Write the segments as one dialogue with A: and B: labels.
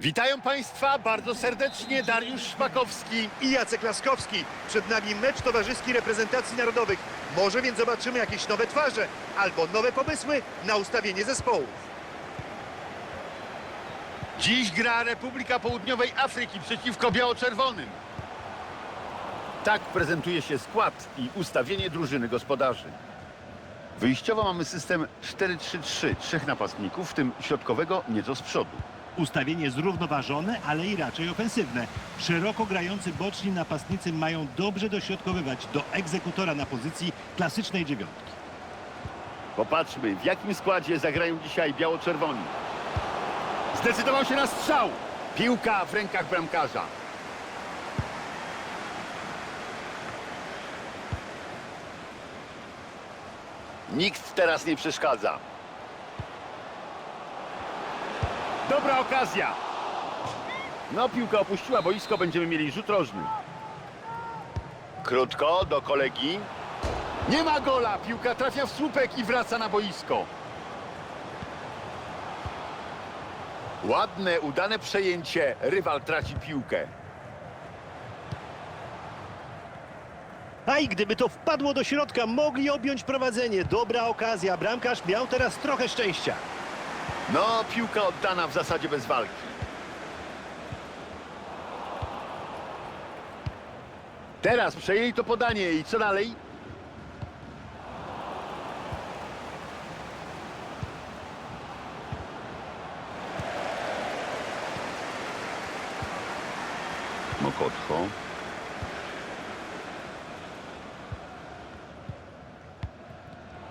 A: Witają Państwa bardzo serdecznie Dariusz Szpakowski.
B: i Jacek Laskowski. Przed nami mecz towarzyski reprezentacji narodowych. Może więc zobaczymy jakieś nowe twarze albo nowe pomysły na ustawienie zespołów.
A: Dziś gra Republika Południowej Afryki przeciwko biało-czerwonym. Tak prezentuje się skład i ustawienie drużyny gospodarzy. Wyjściowo mamy system 4-3-3, trzech napastników, w tym środkowego nieco z przodu.
C: Ustawienie zrównoważone, ale i raczej ofensywne. Szeroko grający boczni napastnicy mają dobrze dośrodkowywać do egzekutora na pozycji klasycznej dziewiątki.
A: Popatrzmy, w jakim składzie zagrają dzisiaj biało-czerwoni. Zdecydował się na strzał. Piłka w rękach bramkarza. Nikt teraz nie przeszkadza. Dobra okazja. No, piłka opuściła boisko, będziemy mieli rzut rożny. Krótko do kolegi. Nie ma gola! Piłka trafia w słupek i wraca na boisko. Ładne, udane przejęcie. Rywal traci piłkę.
C: A i gdyby to wpadło do środka, mogli objąć prowadzenie. Dobra okazja. Bramkarz miał teraz trochę szczęścia.
A: No, piłka oddana w zasadzie bez walki. Teraz przejęli to podanie i co dalej? Mokotcho.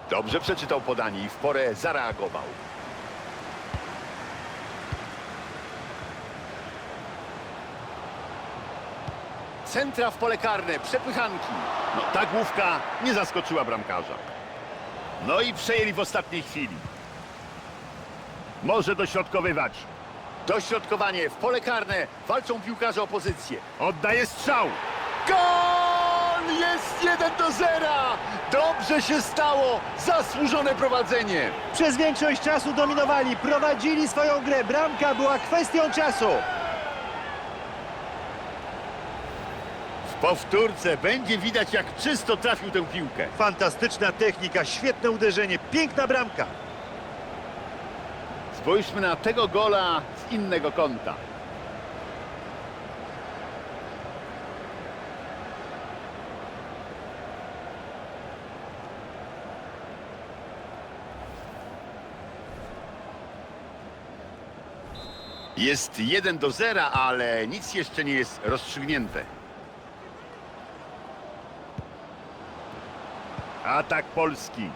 A: Dobrze przeczytał podanie i w porę zareagował. Centra w pole karne, przepychanki. No ta główka nie zaskoczyła bramkarza. No i przejęli w ostatniej chwili. Może dośrodkowywać. Dośrodkowanie w pole karne. Walczą piłkarze o pozycję. Oddaje strzał. Gol! Jest 1 do 0! Dobrze się stało. Zasłużone prowadzenie.
C: Przez większość czasu dominowali, prowadzili swoją grę. Bramka była kwestią czasu.
A: Powtórce będzie widać, jak czysto trafił tę piłkę.
B: Fantastyczna technika, świetne uderzenie, piękna bramka.
A: Spójrzmy na tego gola z innego kąta. Jest 1 do 0, ale nic jeszcze nie jest rozstrzygnięte. Atak Polski.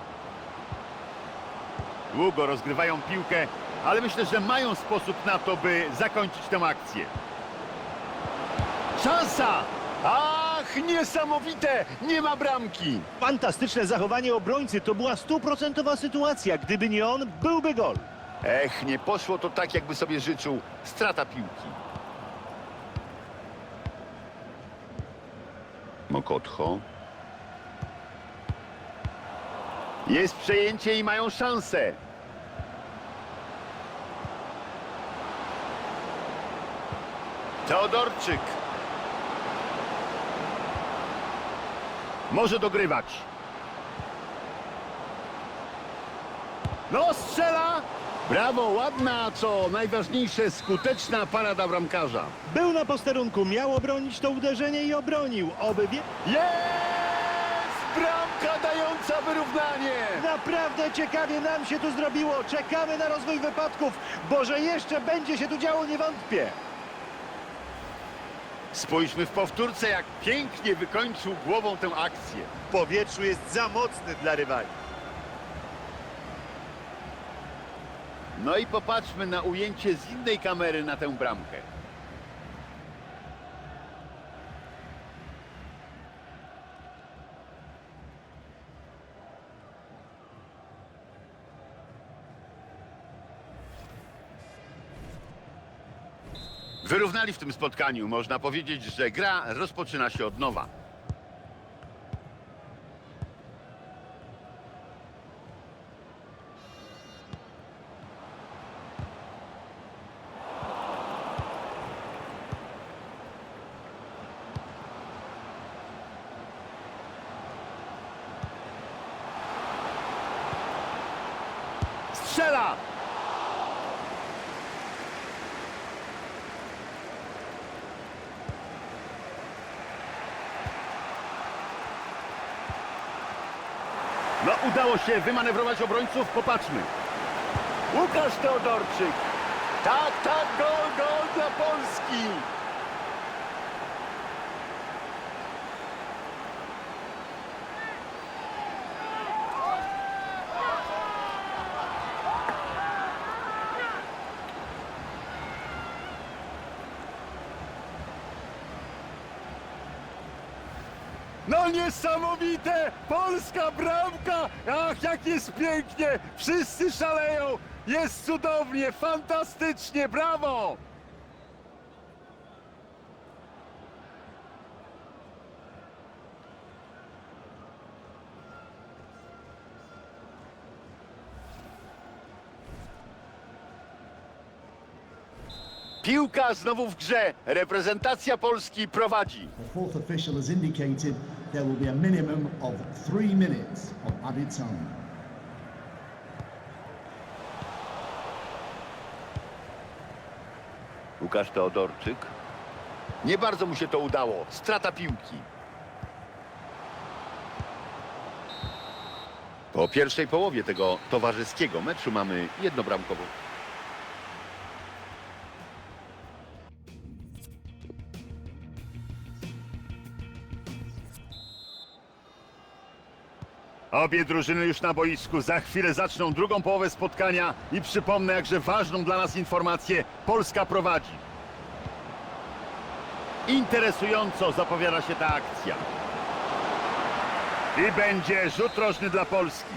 A: Długo rozgrywają piłkę, ale myślę, że mają sposób na to, by zakończyć tę akcję. Szansa! Ach, niesamowite! Nie ma bramki!
C: Fantastyczne zachowanie obrońcy. To była stuprocentowa sytuacja. Gdyby nie on, byłby gol.
A: Ech, nie poszło to tak, jakby sobie życzył. Strata piłki. Mokotcho. Jest przejęcie i mają szansę. Teodorczyk. Może dogrywać. No, strzela! Brawo, ładna, a co najważniejsze, skuteczna parada bramkarza.
C: Był na posterunku, miał obronić to uderzenie i obronił. Oby wie...
A: Jest! Bramka dająca wyrównanie!
C: Naprawdę ciekawie nam się tu zrobiło. Czekamy na rozwój wypadków, bo że jeszcze będzie się tu działo, nie wątpię.
A: Spójrzmy w powtórce, jak pięknie wykończył głową tę akcję.
B: W powietrzu jest za mocny dla rywali.
A: No i popatrzmy na ujęcie z innej kamery na tę bramkę. Wyrównali w tym spotkaniu. Można powiedzieć, że gra rozpoczyna się od nowa. Strzela! No, udało się wymanewrować obrońców. Popatrzmy. Łukasz Teodorczyk. Tak, tak, gol, gol dla Polski. No niesamowite! Polska bramka! Ach, jak jest pięknie! Wszyscy szaleją! Jest cudownie, fantastycznie, brawo! Piłka znowu w grze. Reprezentacja Polski prowadzi.
D: The fourth official has indicated there will be a minimum of three minutes of added time.
A: Łukasz Teodorczyk. Nie bardzo mu się to udało. Strata piłki. Po pierwszej połowie tego towarzyskiego meczu mamy jednobramkową. Obie drużyny już na boisku. Za chwilę zaczną drugą połowę spotkania i przypomnę jakże ważną dla nas informację. Polska prowadzi. Interesująco zapowiada się ta akcja. I będzie rzut rożny dla Polski.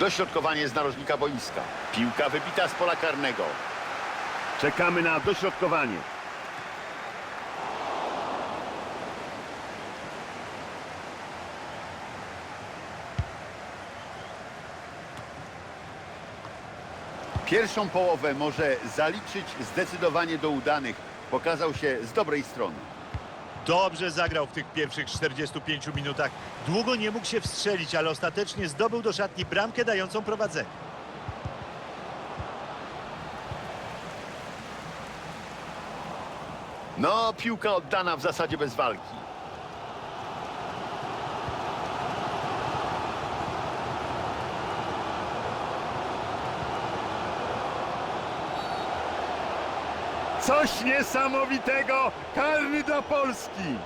A: Dośrodkowanie z narożnika boiska. Piłka wybita z pola karnego. Czekamy na dośrodkowanie. Pierwszą połowę może zaliczyć zdecydowanie do udanych. Pokazał się z dobrej strony.
B: Dobrze zagrał w tych pierwszych 45 minutach. Długo nie mógł się wstrzelić, ale ostatecznie zdobył do szatni bramkę dającą prowadzenie.
A: No, piłka oddana w zasadzie bez walki. Coś niesamowitego! Karny dla Polski!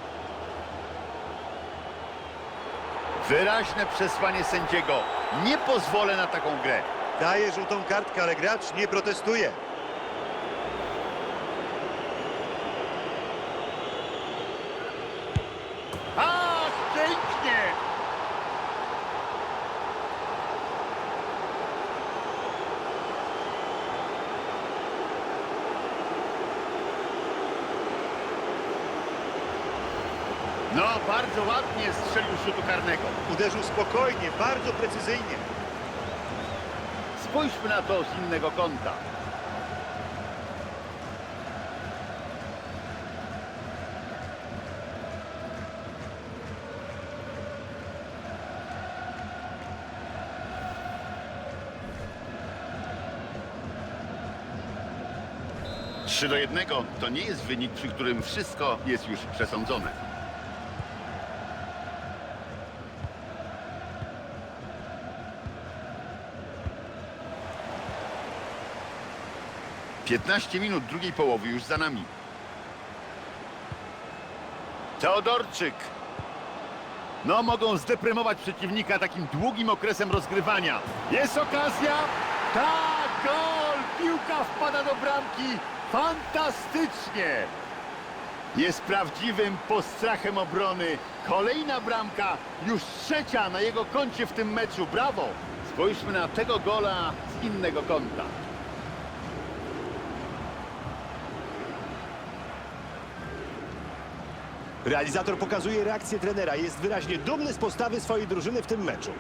A: Wyraźne przesłanie sędziego. Nie pozwolę na taką grę.
B: Daje żółtą kartkę, ale gracz nie protestuje.
A: Ach, pięknie! No, bardzo ładnie strzelił z rzutu karnego.
B: Uderzył spokojnie, bardzo precyzyjnie.
A: Spójrzmy na to z innego kąta. Trzy do jednego to nie jest wynik, przy którym wszystko jest już przesądzone. Piętnaście minut drugiej połowy już za nami. Teodorczyk. No, mogą zdeprymować przeciwnika takim długim okresem rozgrywania. Jest okazja. Tak, gol! Piłka wpada do bramki. Fantastycznie! Jest prawdziwym postrachem obrony. Kolejna bramka, już trzecia na jego koncie w tym meczu. Brawo! Spójrzmy na tego gola z innego kąta.
B: Realizator pokazuje reakcję trenera. Jest wyraźnie dumny z postawy swojej drużyny w tym meczu.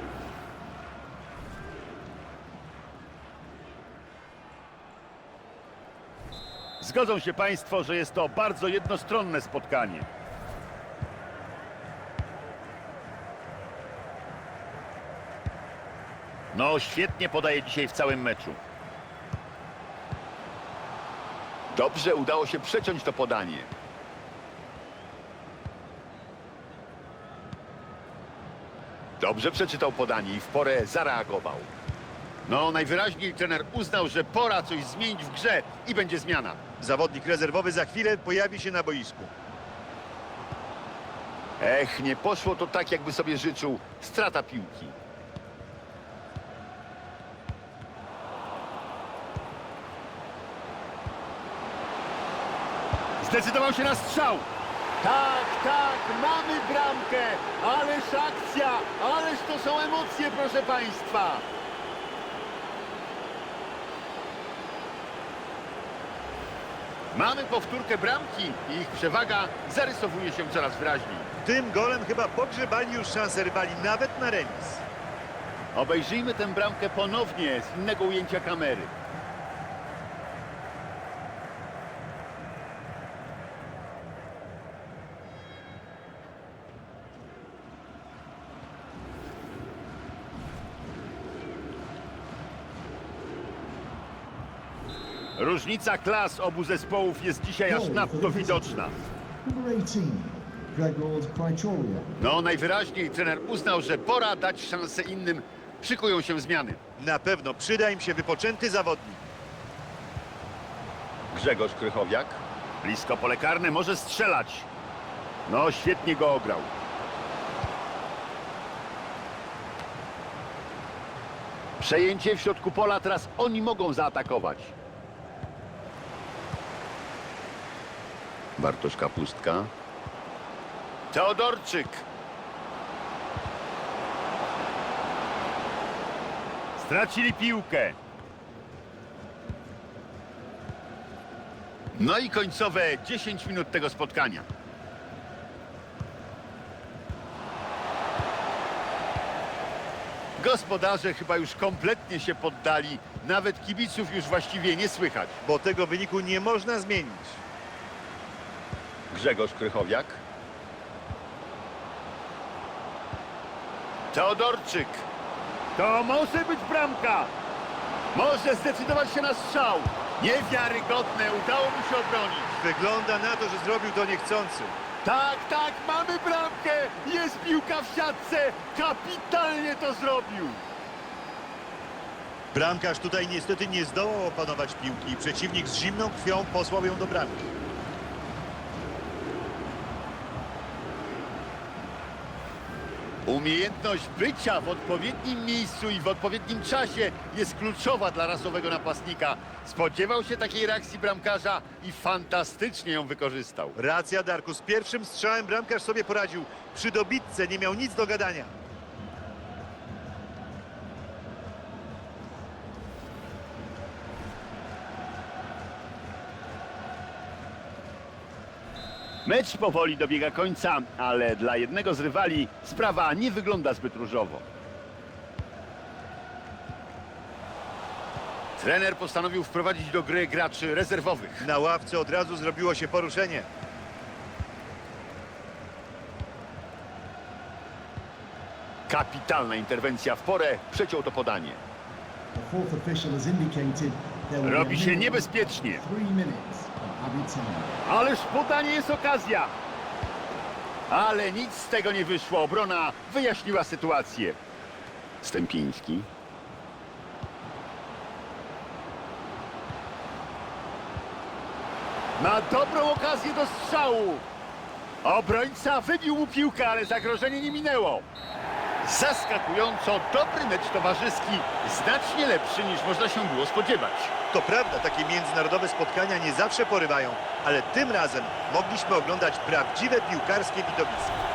A: Zgodzą się Państwo, że jest to bardzo jednostronne spotkanie. No, świetnie podaje dzisiaj w całym meczu. Dobrze udało się przeciąć to podanie. Dobrze przeczytał podanie i w porę zareagował. No, najwyraźniej trener uznał, że pora coś zmienić w grze i będzie zmiana.
B: Zawodnik rezerwowy za chwilę pojawi się na boisku.
A: Ech, nie poszło to tak, jakby sobie życzył. Strata piłki. Zdecydował się na strzał. Tak, tak, mamy bramkę. Ależ akcja, ależ to są emocje, proszę Państwa. Mamy powtórkę bramki i ich przewaga zarysowuje się coraz wyraźniej.
B: Tym golem chyba pogrzebali już szansę rywali nawet na remis.
A: Obejrzyjmy tę bramkę ponownie z innego ujęcia kamery. Różnica klas obu zespołów jest dzisiaj aż nadto widoczna.
D: visitors. Number 18, Gregor Praetoria.
A: No, najwyraźniej trener uznał, że pora dać szansę innym. Szykują się zmiany.
B: Na pewno przyda im się wypoczęty zawodnik.
A: Grzegorz Krychowiak. Blisko pole karne, może strzelać. No, świetnie go ograł. Przejęcie w środku pola, teraz oni mogą zaatakować. Bartosz Kapustka. Teodorczyk. Stracili piłkę. No i końcowe 10 minut tego spotkania. Gospodarze chyba już kompletnie się poddali. Nawet kibiców już właściwie nie słychać.
B: bo tego wyniku nie można zmienić.
A: Grzegorz Krychowiak. Teodorczyk. To może być bramka. Może zdecydować się na strzał. Niewiarygodne, udało mu się obronić.
B: Wygląda na to, że zrobił to niechcący.
A: Tak, tak, mamy bramkę! Jest piłka w siatce! Kapitalnie to zrobił!
B: Bramkarz tutaj niestety nie zdołał opanować piłki. Przeciwnik z zimną krwią posłał ją do bramki.
A: Umiejętność bycia w odpowiednim miejscu i w odpowiednim czasie jest kluczowa dla rasowego napastnika. Spodziewał się takiej reakcji bramkarza i fantastycznie ją wykorzystał.
B: Racja, Darku. Z pierwszym strzałem bramkarz sobie poradził. Przy dobitce nie miał nic do gadania.
A: Mecz powoli dobiega końca, ale dla jednego z rywali sprawa nie wygląda zbyt różowo. Trener postanowił wprowadzić do gry graczy rezerwowych.
B: Na ławce od razu zrobiło się poruszenie.
A: Kapitalna interwencja w porę przeciął to podanie. Robi się niebezpiecznie. Ależ podanie jest okazja. Ale nic z tego nie wyszło. Obrona wyjaśniła sytuację. Stępiński. Ma dobrą okazję do strzału. Obrońca wybił mu piłkę, ale zagrożenie nie minęło. Zaskakująco dobry mecz towarzyski, znacznie lepszy niż można się było spodziewać.
B: To prawda, takie międzynarodowe spotkania nie zawsze porywają, ale tym razem mogliśmy oglądać prawdziwe piłkarskie widowisko.